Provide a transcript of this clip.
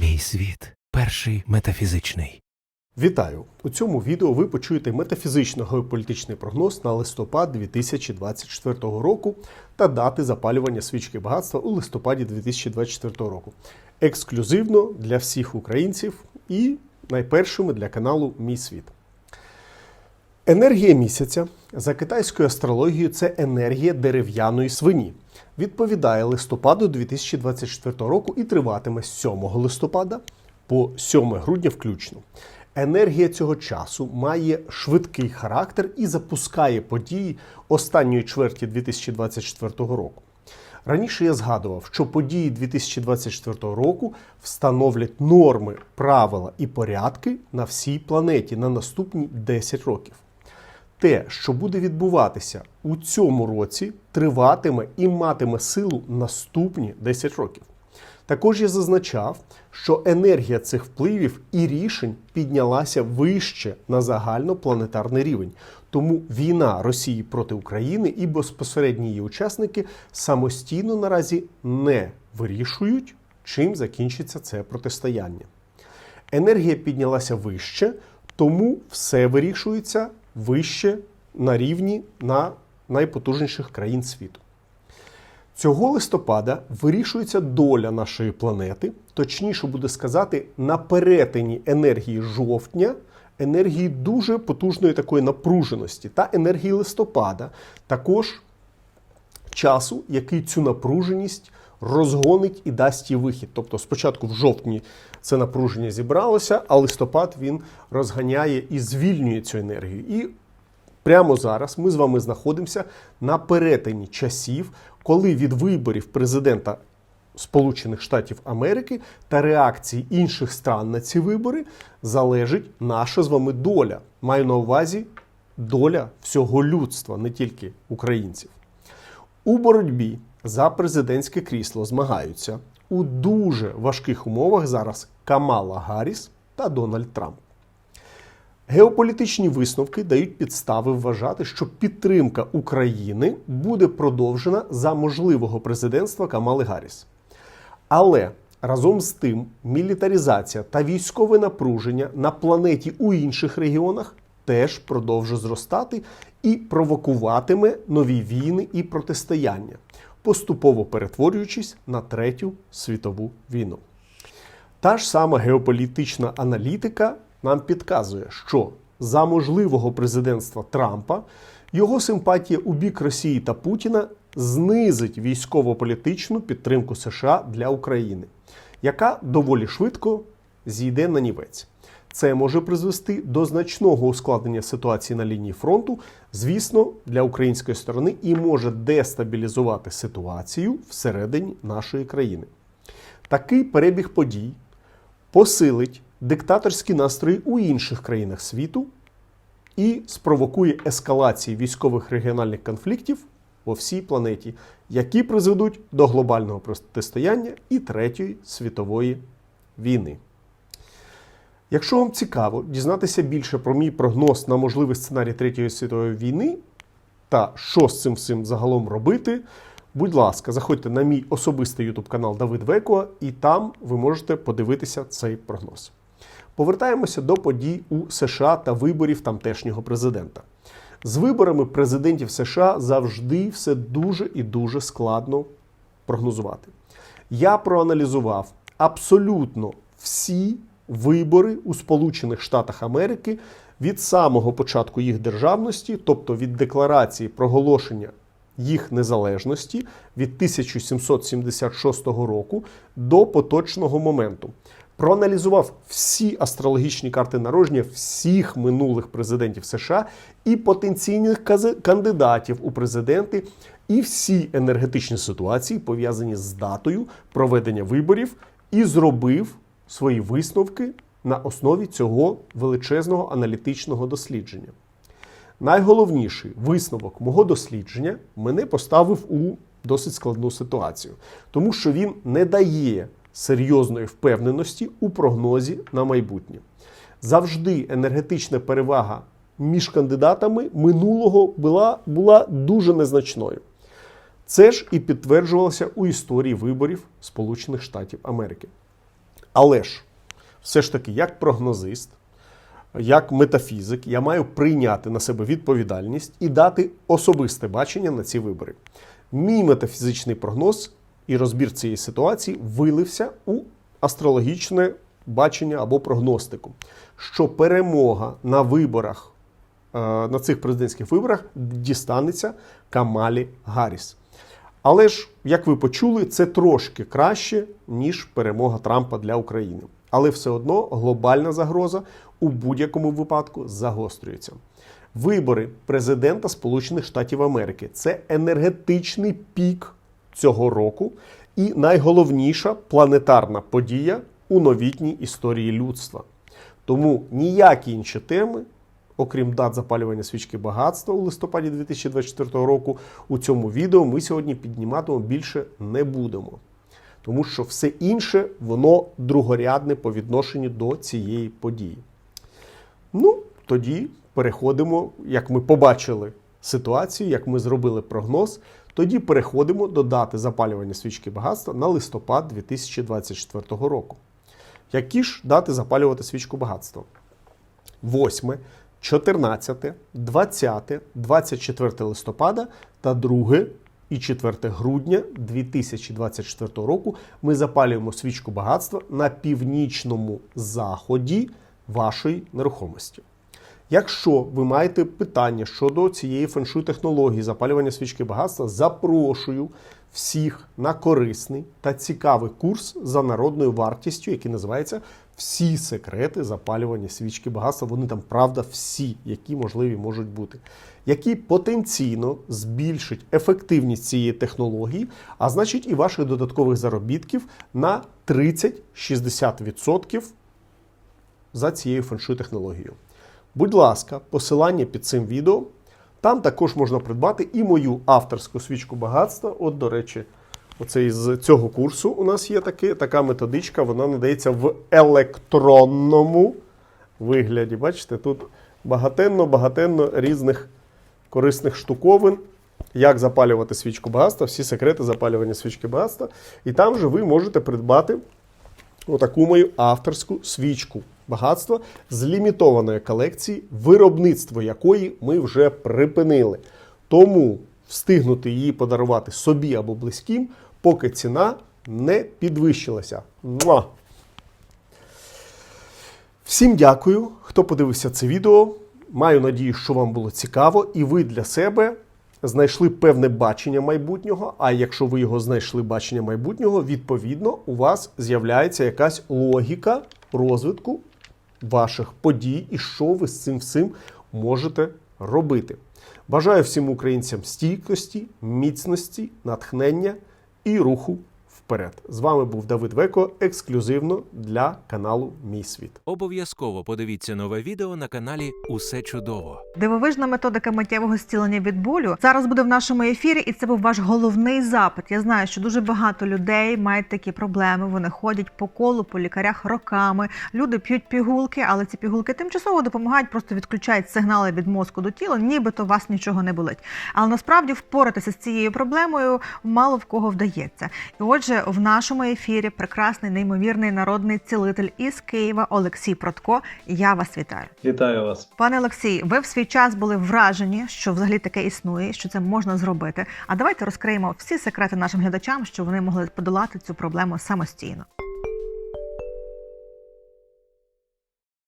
Мій світ перший метафізичний. Вітаю! У цьому відео ви почуєте метафізично геополітичний прогноз на листопад 2024 року та дати запалювання свічки багатства у листопаді 2024 року. Ексклюзивно для всіх українців і найпершими для каналу Мій світ. Енергія місяця за китайською астрологією це енергія дерев'яної свині. Відповідає листопаду 2024 року і триватиме з 7 листопада по 7 грудня включно. Енергія цього часу має швидкий характер і запускає події останньої чверті 2024 року. Раніше я згадував, що події 2024 року встановлять норми, правила і порядки на всій планеті на наступні 10 років. Те, що буде відбуватися у цьому році, триватиме і матиме силу наступні 10 років. Також я зазначав, що енергія цих впливів і рішень піднялася вище на загальнопланетарний рівень. Тому війна Росії проти України і безпосередні її учасники самостійно наразі не вирішують, чим закінчиться це протистояння. Енергія піднялася вище, тому все вирішується вище на рівні на найпотужніших країн світу. Цього листопада вирішується доля нашої планети, точніше буде сказати, на перетині енергії жовтня, енергії дуже потужної такої напруженості та енергії листопада, також часу, який цю напруженість розгонить і дасть їй вихід. Тобто, спочатку в жовтні це напруження зібралося, а листопад він розганяє і звільнює цю енергію. І Прямо зараз ми з вами знаходимося на перетині часів, коли від виборів президента Сполучених Штатів Америки та реакції інших стран на ці вибори залежить наша з вами доля. Маю на увазі доля всього людства, не тільки українців. У боротьбі за президентське крісло змагаються у дуже важких умовах зараз Камала Гарріс та Дональд Трамп. Геополітичні висновки дають підстави вважати, що підтримка України буде продовжена за можливого президентства Камали Гарріс. Але разом з тим мілітаризація та військове напруження на планеті у інших регіонах теж продовжує зростати і провокуватиме нові війни і протистояння, поступово перетворюючись на третю світову війну. Та ж сама геополітична аналітика нам підказує, що за можливого президентства Трампа його симпатія у бік Росії та Путіна знизить військово-політичну підтримку США для України, яка доволі швидко зійде на нівець. Це може призвести до значного ускладнення ситуації на лінії фронту, звісно, для української сторони і може дестабілізувати ситуацію всередині нашої країни. Такий перебіг подій посилить диктаторські настрої у інших країнах світу і спровокує ескалації військових регіональних конфліктів по всій планеті, які призведуть до глобального протистояння і Третьої світової війни. Якщо вам цікаво дізнатися більше про мій прогноз на можливий сценарій Третьої світової війни та що з цим всім загалом робити, будь ласка, заходьте на мій особистий YouTube канал Давид Векуа, і там ви можете подивитися цей прогноз. Повертаємося до подій у США та виборів тамтешнього президента. З виборами президентів США завжди все дуже і дуже складно прогнозувати. Я проаналізував абсолютно всі вибори у Сполучених Штатах Америки від самого початку їх державності, тобто від декларації проголошення їх незалежності від 1776 року до поточного моменту. Проаналізував всі астрологічні карти народження всіх минулих президентів США і потенційних кандидатів у президенти, і всі енергетичні ситуації пов'язані з датою проведення виборів, і зробив свої висновки на основі цього величезного аналітичного дослідження. Найголовніший висновок мого дослідження мене поставив у досить складну ситуацію, тому що він не дає серйозної впевненості у прогнозі на майбутнє. Завжди енергетична перевага між кандидатами минулого була, була дуже незначною. Це ж і підтверджувалося у історії виборів Сполучених Штатів Америки. Але ж, все ж таки, як прогнозист, як метафізик, я маю прийняти на себе відповідальність і дати особисте бачення на ці вибори. Мій метафізичний прогноз і розбір цієї ситуації вилився у астрологічне бачення або прогностику, що перемога на виборах, е, на цих президентських виборах дістанеться Камалі Гарріс. Але ж, як ви почули, це трошки краще, ніж перемога Трампа для України. Але все одно глобальна загроза у будь-якому випадку загострюється. Вибори президента Сполучених Штатів Америки це енергетичний пік цього року і найголовніша планетарна подія у новітній історії людства. Тому ніякі інші теми, окрім дат запалювання свічки багатства у листопаді 2024 року, у цьому відео ми сьогодні підніматимемо більше не будемо. Тому що все інше воно другорядне по відношенню до цієї події. Ну, тоді переходимо, як ми побачили ситуацію, як ми зробили прогноз. Тоді переходимо до дати запалювання свічки багатства на листопад 2024 року. Які ж дати запалювати свічку багатства? 8, 14, 20, 24 листопада та 2 і 4 грудня 2024 року ми запалюємо свічку багатства на північному заході вашої нерухомості. Якщо ви маєте питання щодо цієї феншуй технології запалювання свічки багатства, запрошую всіх на корисний та цікавий курс за народною вартістю, який називається Всі секрети запалювання свічки багатства. Вони там, правда, всі, які можливі можуть бути, який потенційно збільшить ефективність цієї технології, а значить і ваших додаткових заробітків на 30-60% за цією феншуй технологією. Будь ласка, посилання під цим відео. Там також можна придбати і мою авторську свічку багатства. От, до речі, оце із цього курсу у нас є таки, така методичка, вона надається в електронному вигляді. Бачите, тут багатенно-багатенно різних корисних штуковин, як запалювати свічку багатства, всі секрети запалювання свічки багатства. І там же ви можете придбати отаку мою авторську свічку багатства з лімітованої колекції, виробництво якої ми вже припинили. Тому встигнути її подарувати собі або близьким, поки ціна не підвищилася. Муа! Всім дякую, хто подивився це відео. Маю надію, що вам було цікаво, і ви для себе знайшли певне бачення майбутнього. А якщо ви його знайшли бачення майбутнього, відповідно у вас з'являється якась логіка розвитку ваших подій і що ви з цим всім можете робити. Бажаю всім українцям стійкості, міцності, натхнення і руху вперед. З вами був Давид Веко, ексклюзивно для каналу Мій Світ. Обов'язково подивіться нове відео на каналі Усе чудово. Дивовижна методика миттєвого зцілення від болю зараз буде в нашому ефірі, і це був ваш головний запит. Я знаю, що дуже багато людей мають такі проблеми. Вони ходять по колу по лікарях роками. Люди п'ють пігулки, але ці пігулки тимчасово допомагають, просто відключають сигнали від мозку до тіла, нібито у вас нічого не болить. Але насправді впоратися з цією проблемою мало в кого вдається. І отже, в нашому ефірі прекрасний неймовірний народний цілитель із Києва Олексій Протко. Я вас вітаю. Вітаю вас. Пане Олексій, ви в свій час були вражені, що взагалі таке існує, що це можна зробити. А давайте розкриємо всі секрети нашим глядачам, щоб вони могли подолати цю проблему самостійно.